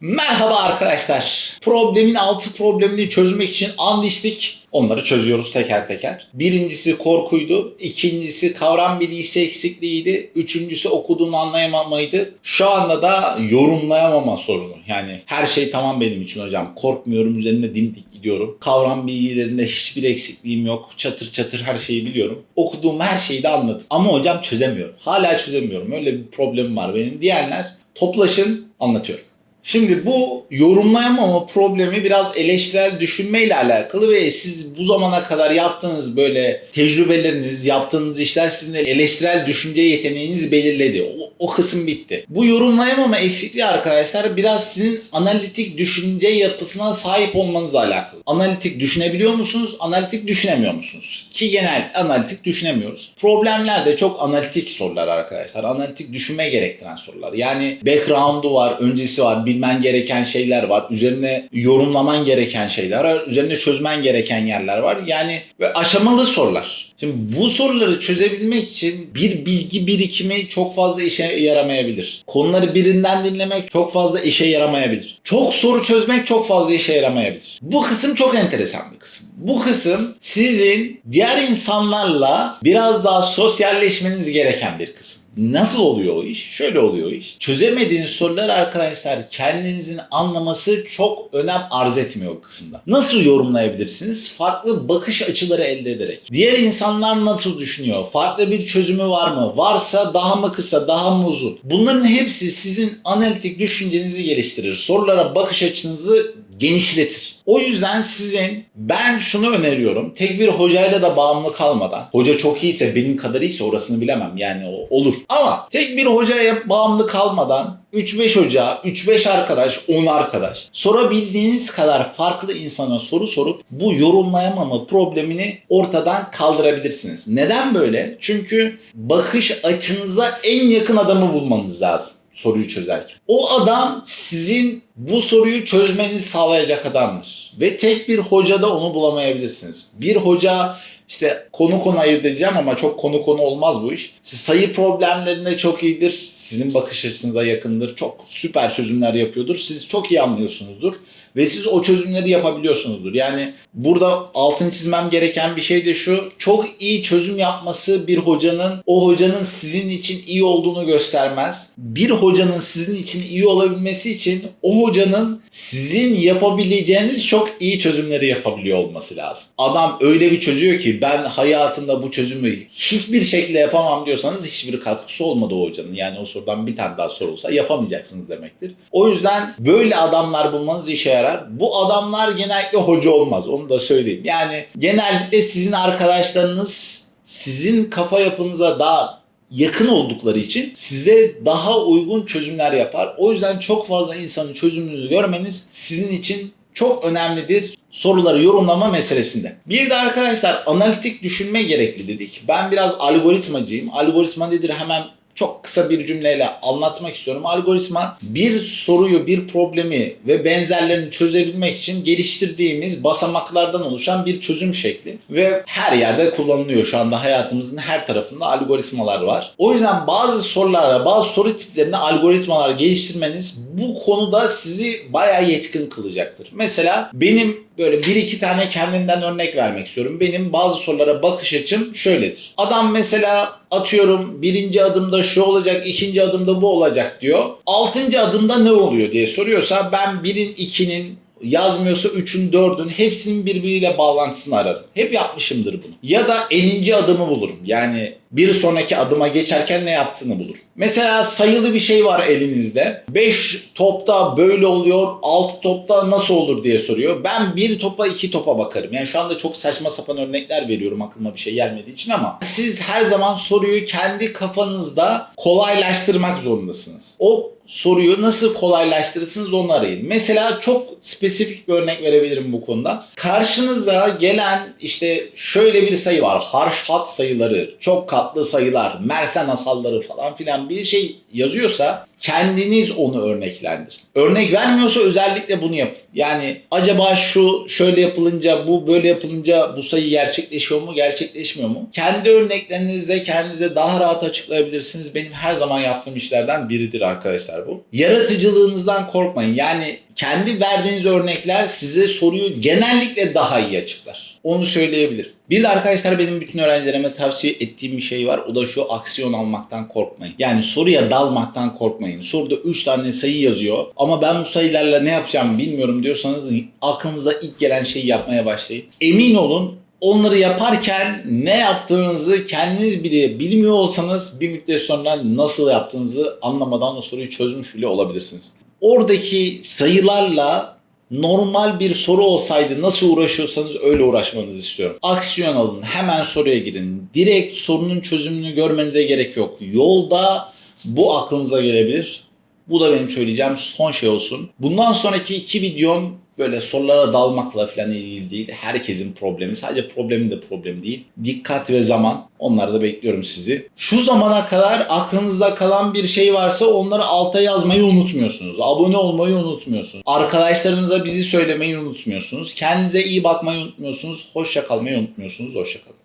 Merhaba arkadaşlar. Problemin altı problemini çözmek için and içtik. Onları çözüyoruz teker teker. Birincisi korkuydu. ikincisi kavram bilgisi eksikliğiydi. Üçüncüsü okuduğunu anlayamamaydı. Şu anda da yorumlayamama sorunu. Yani her şey tamam benim için hocam. Korkmuyorum üzerine dimdik gidiyorum. Kavram bilgilerinde hiçbir eksikliğim yok. Çatır çatır her şeyi biliyorum. Okuduğum her şeyi de anladım. Ama hocam çözemiyorum. Hala çözemiyorum. Öyle bir problemim var benim. Diğerler toplaşın anlatıyorum. Şimdi bu yorumlayamama problemi biraz eleştirel düşünmeyle alakalı ve siz bu zamana kadar yaptığınız böyle tecrübeleriniz, yaptığınız işler sizin eleştirel düşünce yeteneğinizi belirledi. O, o kısım bitti. Bu yorumlayamama eksikliği arkadaşlar biraz sizin analitik düşünce yapısına sahip olmanızla alakalı. Analitik düşünebiliyor musunuz? Analitik düşünemiyor musunuz? Ki genel analitik düşünemiyoruz. Problemler de çok analitik sorular arkadaşlar. Analitik düşünme gerektiren sorular. Yani background'u var, öncesi var, bilmen gereken şeyler var. Üzerine yorumlaman gereken şeyler var. Üzerine çözmen gereken yerler var. Yani aşamalı sorular. Şimdi bu soruları çözebilmek için bir bilgi birikimi çok fazla işe yaramayabilir. Konuları birinden dinlemek çok fazla işe yaramayabilir. Çok soru çözmek çok fazla işe yaramayabilir. Bu kısım çok enteresan bir kısım. Bu kısım sizin diğer insanlarla biraz daha sosyalleşmeniz gereken bir kısım. Nasıl oluyor o iş? Şöyle oluyor iş. Çözemediğiniz soruları arkadaşlar kendinizin anlaması çok önem arz etmiyor o kısımda. Nasıl yorumlayabilirsiniz? Farklı bakış açıları elde ederek. Diğer insanlar nasıl düşünüyor? Farklı bir çözümü var mı? Varsa daha mı kısa, daha mı uzun? Bunların hepsi sizin analitik düşüncenizi geliştirir. Sorulara bakış açınızı genişletir. O yüzden sizin ben şunu öneriyorum. Tek bir hocayla da bağımlı kalmadan. Hoca çok iyiyse benim kadar iyiyse orasını bilemem. Yani o olur. Ama tek bir hocaya bağımlı kalmadan 3-5 hoca, 3-5 arkadaş, 10 arkadaş sorabildiğiniz kadar farklı insana soru sorup bu yorumlayamama problemini ortadan kaldırabilirsiniz. Neden böyle? Çünkü bakış açınıza en yakın adamı bulmanız lazım soruyu çözerken. O adam sizin bu soruyu çözmenizi sağlayacak adamdır. Ve tek bir hocada onu bulamayabilirsiniz. Bir hoca işte konu konu ayırt edeceğim ama çok konu konu olmaz bu iş. İşte sayı problemlerinde çok iyidir. Sizin bakış açınıza yakındır. Çok süper çözümler yapıyordur. Siz çok iyi anlıyorsunuzdur. Ve siz o çözümleri yapabiliyorsunuzdur. Yani burada altın çizmem gereken bir şey de şu. Çok iyi çözüm yapması bir hocanın o hocanın sizin için iyi olduğunu göstermez. Bir hocanın sizin için iyi olabilmesi için o hocanın sizin yapabileceğiniz çok iyi çözümleri yapabiliyor olması lazım. Adam öyle bir çözüyor ki ben hayatımda bu çözümü hiçbir şekilde yapamam diyorsanız hiçbir katkısı olmadı o hocanın. Yani o sorudan bir tane daha sorulsa yapamayacaksınız demektir. O yüzden böyle adamlar bulmanız işe yarar. Bu adamlar genellikle hoca olmaz. Onu da söyleyeyim. Yani genellikle sizin arkadaşlarınız sizin kafa yapınıza daha yakın oldukları için size daha uygun çözümler yapar. O yüzden çok fazla insanın çözümünü görmeniz sizin için çok önemlidir soruları yorumlama meselesinde. Bir de arkadaşlar analitik düşünme gerekli dedik. Ben biraz algoritmacıyım. Algoritma nedir hemen çok kısa bir cümleyle anlatmak istiyorum. Algoritma bir soruyu, bir problemi ve benzerlerini çözebilmek için geliştirdiğimiz basamaklardan oluşan bir çözüm şekli ve her yerde kullanılıyor şu anda hayatımızın her tarafında algoritmalar var. O yüzden bazı sorulara, bazı soru tiplerine algoritmalar geliştirmeniz bu konuda sizi bayağı yetkin kılacaktır. Mesela benim böyle bir iki tane kendimden örnek vermek istiyorum. Benim bazı sorulara bakış açım şöyledir. Adam mesela atıyorum birinci adımda şu olacak, ikinci adımda bu olacak diyor. Altıncı adımda ne oluyor diye soruyorsa ben birin, ikinin, yazmıyorsa 3'ün 4'ün hepsinin birbiriyle bağlantısını ararım. Hep yapmışımdır bunu. Ya da 50. adımı bulurum. Yani bir sonraki adıma geçerken ne yaptığını bulurum. Mesela sayılı bir şey var elinizde. 5 topta böyle oluyor, 6 topta nasıl olur diye soruyor. Ben bir topa iki topa bakarım. Yani şu anda çok saçma sapan örnekler veriyorum aklıma bir şey gelmediği için ama siz her zaman soruyu kendi kafanızda kolaylaştırmak zorundasınız. O soruyu nasıl kolaylaştırırsınız onu arayın. Mesela çok spesifik bir örnek verebilirim bu konuda. Karşınıza gelen işte şöyle bir sayı var. Harşhat sayıları, çok katlı sayılar, Mersen asalları falan filan bir şey yazıyorsa Kendiniz onu örneklendirin. Örnek vermiyorsa özellikle bunu yapın. Yani acaba şu şöyle yapılınca bu böyle yapılınca bu sayı gerçekleşiyor mu gerçekleşmiyor mu? Kendi örneklerinizde kendinize daha rahat açıklayabilirsiniz. Benim her zaman yaptığım işlerden biridir arkadaşlar bu. Yaratıcılığınızdan korkmayın. Yani kendi verdiğiniz örnekler size soruyu genellikle daha iyi açıklar. Onu söyleyebilirim. Bir de arkadaşlar benim bütün öğrencilerime tavsiye ettiğim bir şey var. O da şu aksiyon almaktan korkmayın. Yani soruya dalmaktan korkmayın. Soruda 3 tane sayı yazıyor ama ben bu sayılarla ne yapacağım bilmiyorum diyorsanız aklınıza ilk gelen şeyi yapmaya başlayın. Emin olun onları yaparken ne yaptığınızı kendiniz bile bilmiyor olsanız bir müddet sonra nasıl yaptığınızı anlamadan o soruyu çözmüş bile olabilirsiniz. Oradaki sayılarla normal bir soru olsaydı nasıl uğraşıyorsanız öyle uğraşmanızı istiyorum. Aksiyon alın, hemen soruya girin. Direkt sorunun çözümünü görmenize gerek yok. Yolda bu aklınıza gelebilir. Bu da benim söyleyeceğim son şey olsun. Bundan sonraki iki videom böyle sorulara dalmakla falan ilgili değil. Herkesin problemi. Sadece problemin de problemi değil. Dikkat ve zaman. Onlarda bekliyorum sizi. Şu zamana kadar aklınızda kalan bir şey varsa onları alta yazmayı unutmuyorsunuz. Abone olmayı unutmuyorsunuz. Arkadaşlarınıza bizi söylemeyi unutmuyorsunuz. Kendinize iyi bakmayı unutmuyorsunuz. Hoşça kalmayı unutmuyorsunuz. Hoşça kalın.